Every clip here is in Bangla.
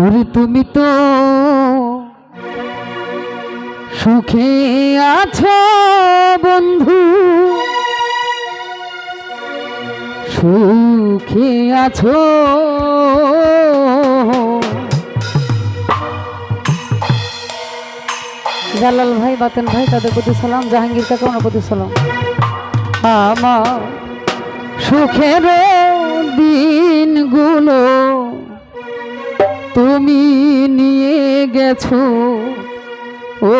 ওরে তুমি তো সুখে আছো, বন্ধু। সুখে আছো। জালাল ভাই, বাতেন ভাই, তাদের প্রতি সালাম, জাহাঙ্গীর কাকা, ওনার প্রতি সালাম। আমার সুখের দিনগুলো তুমি নিয়ে গেছো। ও,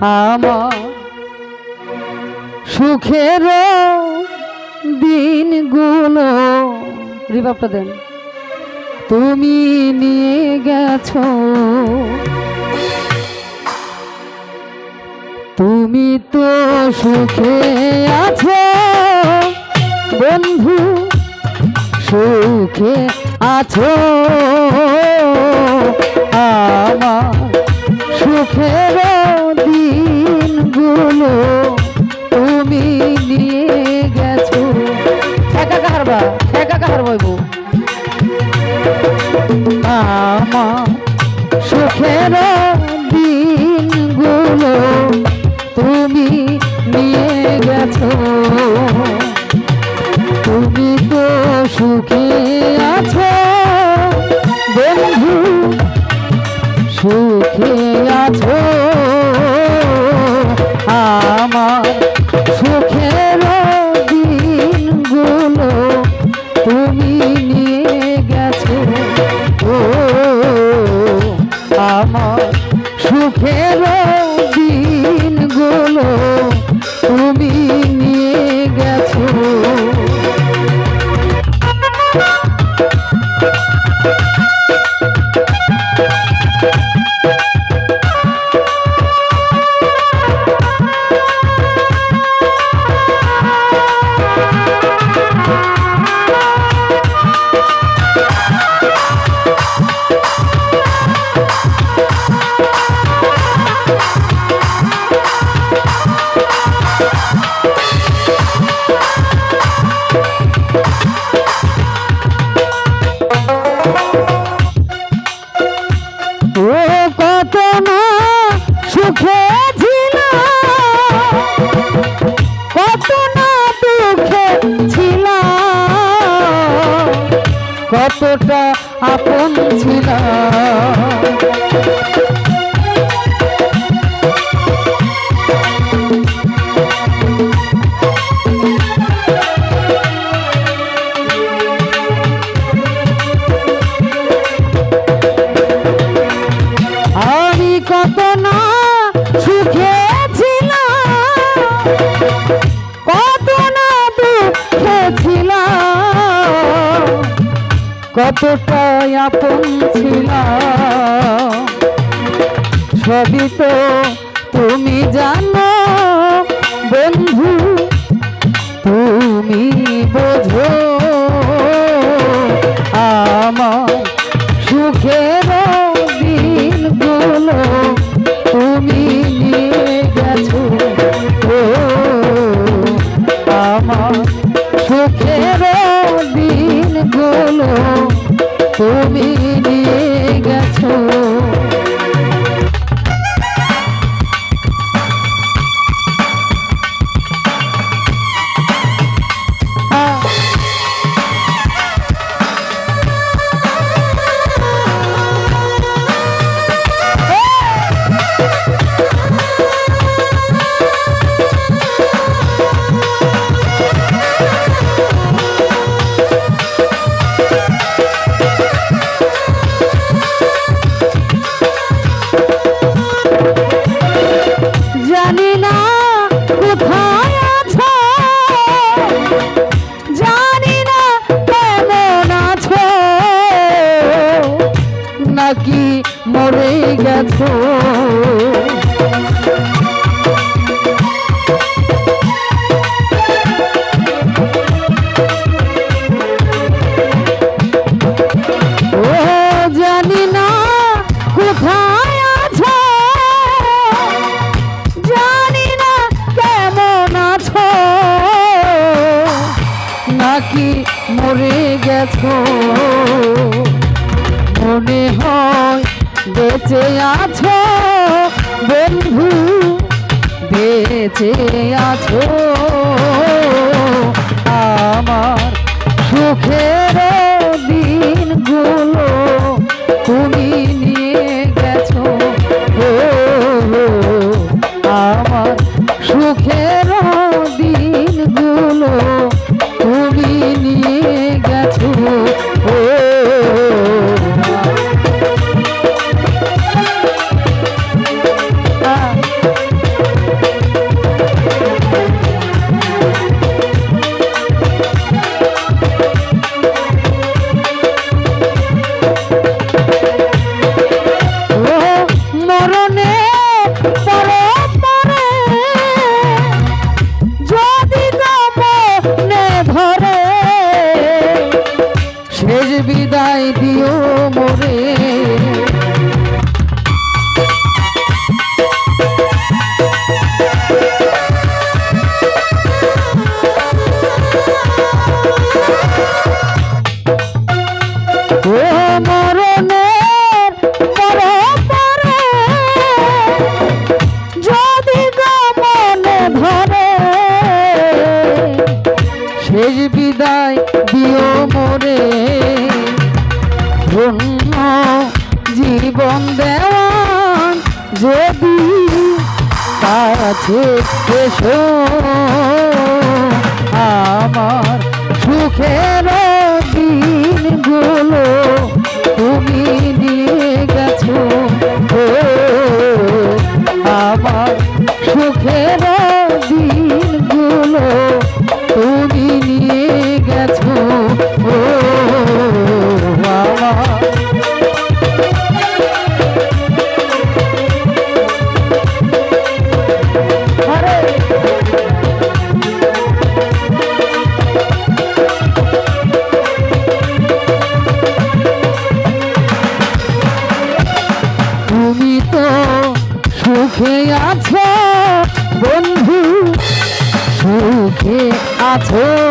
আমার সুখের দিনগুলো। রিভাবটা দেন। তুমি নিয়ে গেছো। তুমি তো সুখে আছো, বন্ধু। সুখে আছো? আমার সুখের দিনগুলো তুমি নিয়ে গেছো। ঠেকা কাহারবা ঠেকা কাহার বইব আমার সুখের আছো। আমার সুখের দিনগুলো তুমি নিয়ে গেছো। ও আমার সুখের দিনগুলো কতটা আপন ছিলাম সবই তো নাকি মরে গেছো। বেঁচে আছো বন্ধু বেঁচে আছো। আমার সুখের দিনগুলো বিদায় দিও মোরে। শেষ বিদায় দিও মোরে। ধন্য জীবন দেওয়ান যদি আছে এসো আমার সুখের আছে